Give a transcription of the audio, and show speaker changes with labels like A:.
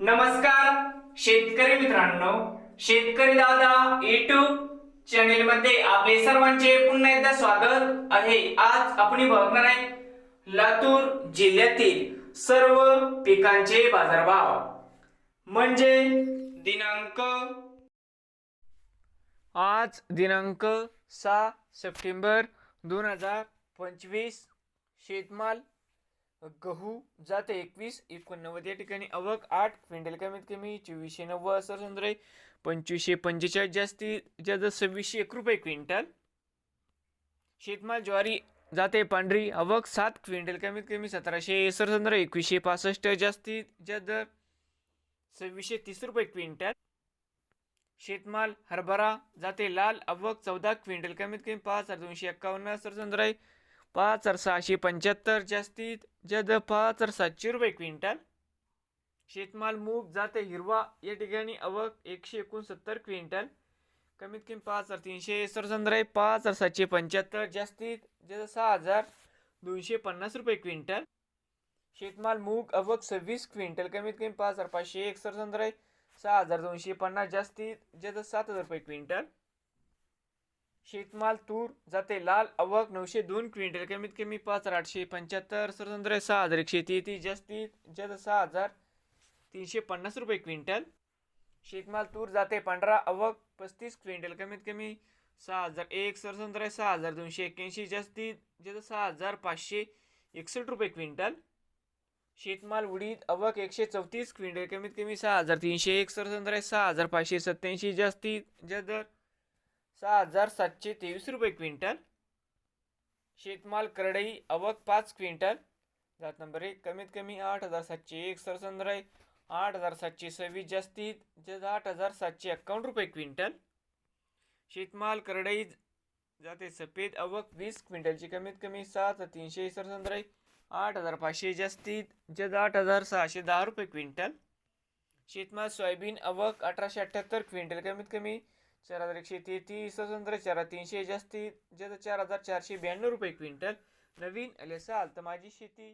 A: नमस्कार शेतकरी मित्रांनो. शेतकरी दादा युट्यूब चॅनेल मध्ये आपले सर्वांचे पुन्हा एकदा स्वागत आहे. आज आपण बघणार आहे लातूर जिल्ह्यातील सर्व पिकांचे बाजारभाव. म्हणजे दिनांक आज दिनांक सहा सप्टेंबर दोन हजार पंचवीस. शेतमाल गहू जाते एकवीस एकोणनव्वद या ठिकाणी आवक आठ क्विंटल कमीत कमी चोवीसशे नव्वद सरसंद्रे पंचवीसशे पंचेचाळीस जास्तीत जास्त सव्वीसशे एक रुपये क्विंटल. शेतमाल ज्वारी जाते पांढरी अवक सात क्विंटल कमीत कमी सतराशे सरसंद्रे एकवीसशे पासष्ट जास्तीत जास्त सव्वीसशे तीस रुपये क्विंटल. शेतमाल हरभरा जाते लाल अवक चौदा क्विंटल कमीत कमी पाच हजार दोनशे एक्कावन्न सरसंद्रे पाच हजार सहाशे पंच्याहत्तर जास्तीत जद पाच हजार सातशे रुपये क्विंटल. शेतमाल मूग जाते हिरवा या ठिकाणी अवक एकशे एकोणसत्तर क्विंटल. कमीत कमी पाच हजार तीनशे सरसंद्रे पाच हजार सातशे पंच्याहत्तर जास्तीत जास्त सहा हजार दोनशे पन्नास रुपये क्विंटल. शेतमाल मूग अवक सव्वीस क्विंटल कमीत कमी पाच हजार पाचशे एक सरसंद्रे सहा हजार दोनशे पन्नास जास्तीत जास्त सात हजार रुपये क्विंटल. शेतमाल तूर जाते लाल अवक नऊशे दोन क्विंटल कमीत कमी पाच हजार आठशे पंच्याहत्तर स्वतंत्र सहा हजार एकशे तेहतीस जास्तीत जास्त सहा हजार तीनशे पन्नास रुपये क्विंटल. शेतमाल तूर जाते पांढरा अवक पस्तीस क्विंटल कमीत कमी सहा हजार एक सरसंद्रे सहा हजार दोनशे एक्क्याऐंशी जास्तीत जास्त सहा हजार पाचशे एकसष्ट रुपये क्विंटल. शेतमाल उडीद अवक एकशे चौतीस क्विंटल कमीत कमी सहा हजार तीनशे एक सरसंद्रे सहा हजार पाचशे सत्याऐंशी जास्तीत जास्त सहा हजार सातशे तेवीस रुपये क्विंटल. शेतमाल करडई अवक पाच क्विंटल. जात नंबर एक कमीत कमी आठ हजार सातशे एक सरसंद्रे आठ हजार सातशे सव्वीस जास्तीत जास्त आठ हजार सातशे एक्कावन्न रुपये क्विंटल. शेतमाल करडई जाते सफेद अवक वीस क्विंटलची कमीत कमी सात तीनशे सरसंद्रे आठ हजार पाचशे जास्तीत जास्त आठ हजार सहाशे दहा रुपये क्विंटल. शेतमाल सोयाबीन अवक अठराशे अठ्ठ्याहत्तर क्विंटल कमीत कमी चार हजार एकशे तेहतीस स्वतंत्र चारा तीनशे जास्तीत जर चार हजार चारशे ब्याण्णव रुपये क्विंटल. नवीन आले असाल तर माझी शेती